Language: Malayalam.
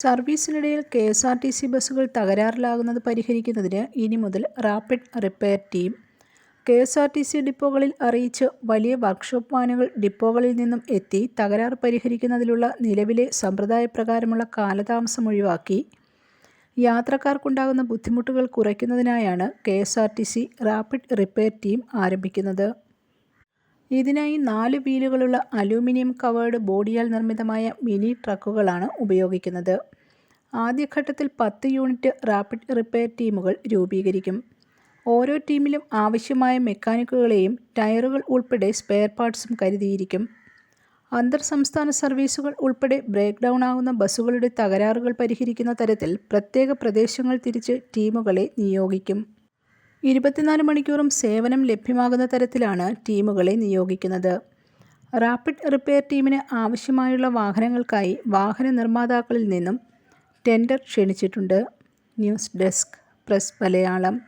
സർവീസിനിടയിൽ K S R T C ബസ്സുകൾ തകരാറിലാകുന്നത് പരിഹരിക്കുന്നതിന് ഇനി മുതൽ rapid repair team. K S R T C ഡിപ്പോകളിൽ അറിയിച്ച് വലിയ വർക്ക്ഷോപ്പ് വാനുകൾ ഡിപ്പോകളിൽ നിന്നും എത്തി തകരാർ പരിഹരിക്കുന്നതിലുള്ള നിലവിലെ സമ്പ്രദായപ്രകാരമുള്ള കാലതാമസം ഒഴിവാക്കി. യാത്രക്കാർക്കുണ്ടാകുന്ന ബുദ്ധിമുട്ടുകൾ കുറയ്ക്കുന്നതിനായാണ് K S R T C rapid repair team ആരംഭിക്കുന്നത്. ഇതിനായി നാല് വീലുകളുള്ള അലൂമിനിയം കവേർഡ് ബോഡിയാൽ നിർമ്മിതമായ മിനി ട്രക്കുകളാണ് ഉപയോഗിക്കുന്നത്. ആദ്യഘട്ടത്തിൽ പത്ത് യൂണിറ്റ് റാപ്പിഡ് റിപ്പയർ ടീമുകൾ രൂപീകരിക്കും. ഓരോ ടീമിലും ആവശ്യമായ മെക്കാനിക്കുകളെയും ടയറുകൾ ഉൾപ്പെടെ സ്പെയർ പാർട്സും കരുതിയിരിക്കും. അന്തർ സംസ്ഥാന സർവീസുകൾ ഉൾപ്പെടെ ബ്രേക്ക് ഡൗൺ ആകുന്ന ബസ്സുകളുടെ തകരാറുകൾ പരിഹരിക്കുന്ന തരത്തിൽ പ്രത്യേക പ്രദേശങ്ങൾ തിരിച്ച് ടീമുകളെ നിയോഗിക്കും. ഇരുപത്തിനാല് മണിക്കൂറും സേവനം ലഭ്യമാകുന്ന തരത്തിലാണ് ടീമുകളെ നിയോഗിക്കുന്നത്. റാപ്പിഡ് റിപ്പയർ ടീമിന് ആവശ്യമായുള്ള വാഹനങ്ങൾക്കായി വാഹന നിർമ്മാതാക്കളിൽ നിന്നും ടെൻഡർ ക്ഷണിച്ചിട്ടുണ്ട്. News desk press Malayalam.